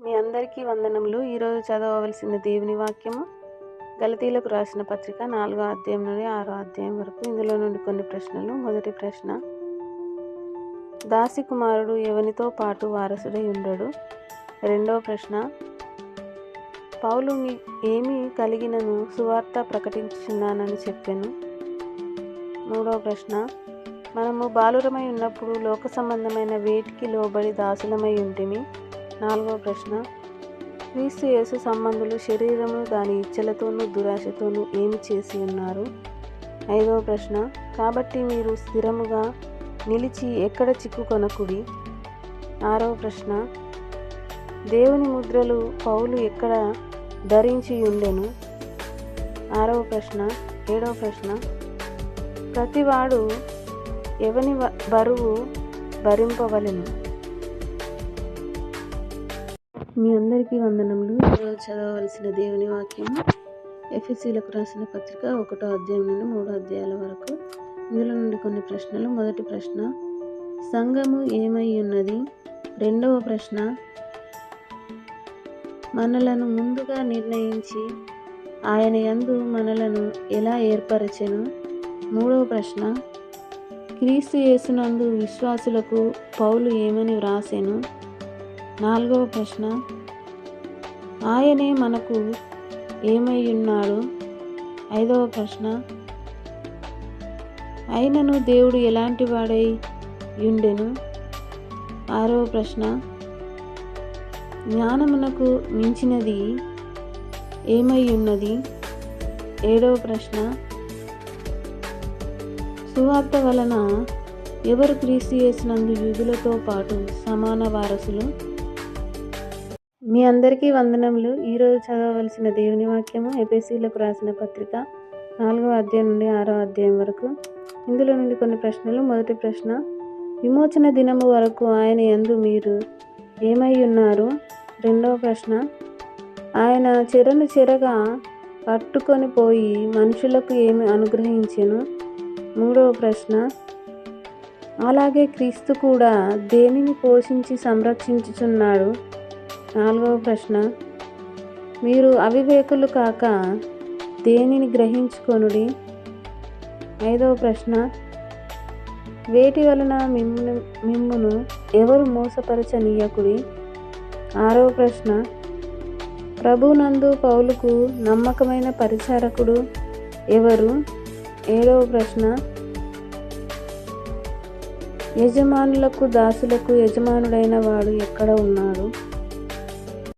మీ అందరికీ వందనములు. ఈరోజు చదవవలసిన దేవుని వాక్యము. గలతీలకు రాసిన పత్రిక నాలుగో అధ్యాయం నుండి ఆరో అధ్యాయం వరకు. ఇందులో నుండి కొన్ని ప్రశ్నలు. మొదటి ప్రశ్న దాసి కుమారుడు ఎవనితో పాటు వారసుడై ఉండడు? రెండవ ప్రశ్న పౌలు మీ ఏమి కలిగినను? సువార్త ప్రకటించున్నానని చెప్పాను. మూడో ప్రశ్న మనము బాలురమై ఉన్నప్పుడు లోక సంబంధమైన వేటికి లోబడి దాసులమై ఉంటిమి? నాలుగవ ప్రశ్న. క్రీస్తు యేసు సంబంధులు శరీరము దాని ఇచ్చలతోనూ దురాశతోనూ ఏమి చేసి ఉన్నారు? ఐదవ ప్రశ్న. కాబట్టి మీరు స్థిరముగా నిలిచి ఎక్కడ చిక్కుకొనకుడి? ఆరవ ప్రశ్న. దేవుని ముద్రలు పౌలు ఎక్కడ ధరించి ఉండెను ఆరవ ప్రశ్న. ఏడవ ప్రశ్న. ప్రతివాడు ఎవని బరువు భరింపవలెను? మీ అందరికీ వందనములు. ఈరోజు చదవవలసిన దేవుని వాక్యము ఎఫ్ఎస్సీలకు రాసిన పత్రిక ఒకటో అధ్యాయం నుండి మూడో అధ్యాయాల వరకు. ఇందులో నుండి కొన్ని ప్రశ్నలు. మొదటి ప్రశ్న సంఘము ఏమై ఉన్నది? రెండవ ప్రశ్న మనలను ముందుగా నిర్ణయించి ఆయన యందు మనలను ఎలా ఏర్పరచెను? మూడవ ప్రశ్న క్రీస్తు యేసునందు విశ్వాసులకు పౌలు ఏమని వ్రాసెను? నాలుగవ ప్రశ్న. ఆయనే మనకు ఏమై ఉన్నాడు ఐదవ ప్రశ్న. అయినను దేవుడు ఎలాంటి వాడై యుండెను? ఆరవ ప్రశ్న. జ్ఞానమునకు మించినది ఏమై ఉన్నది ఏడవ ప్రశ్న. సువార్త వలన ఎవరు క్రీస్తు చేసినందు యూదులతో పాటు సమాన వారసులు? మీ అందరికీ వందనములు. ఈరోజు చదవవలసిన దేవుని వాక్యము ఎపిసీలకు రాసిన పత్రిక నాలుగవ అధ్యాయం నుండి ఆరో అధ్యాయం వరకు. ఇందులో నుండి కొన్ని ప్రశ్నలు. మొదటి ప్రశ్న విమోచన దినము వరకు ఆయన ఎందు మీరు ఏమై ఉన్నారు? రెండవ ప్రశ్న ఆయన చెరను చెరగా పట్టుకొని పోయి మనుషులకు ఏమి అనుగ్రహించెను? మూడవ ప్రశ్న అలాగే క్రీస్తు కూడా దేనిని పోషించి సంరక్షించుచున్నాడు? నాలుగవ ప్రశ్న. మీరు అవివేకులు కాక దేనిని గ్రహించుకొనుడి? ఐదవ ప్రశ్న. వేటి వలన మిమ్మును మిమ్మును ఎవరు మోసపరచనీయకుడి? ఆరవ ప్రశ్న. ప్రభునందు పౌలుకు నమ్మకమైన పరిచారకుడు ఎవరు? ఏడవ ప్రశ్న. యజమానులకు దాసులకు యజమానుడైన వాడు ఎక్కడ ఉన్నాడు?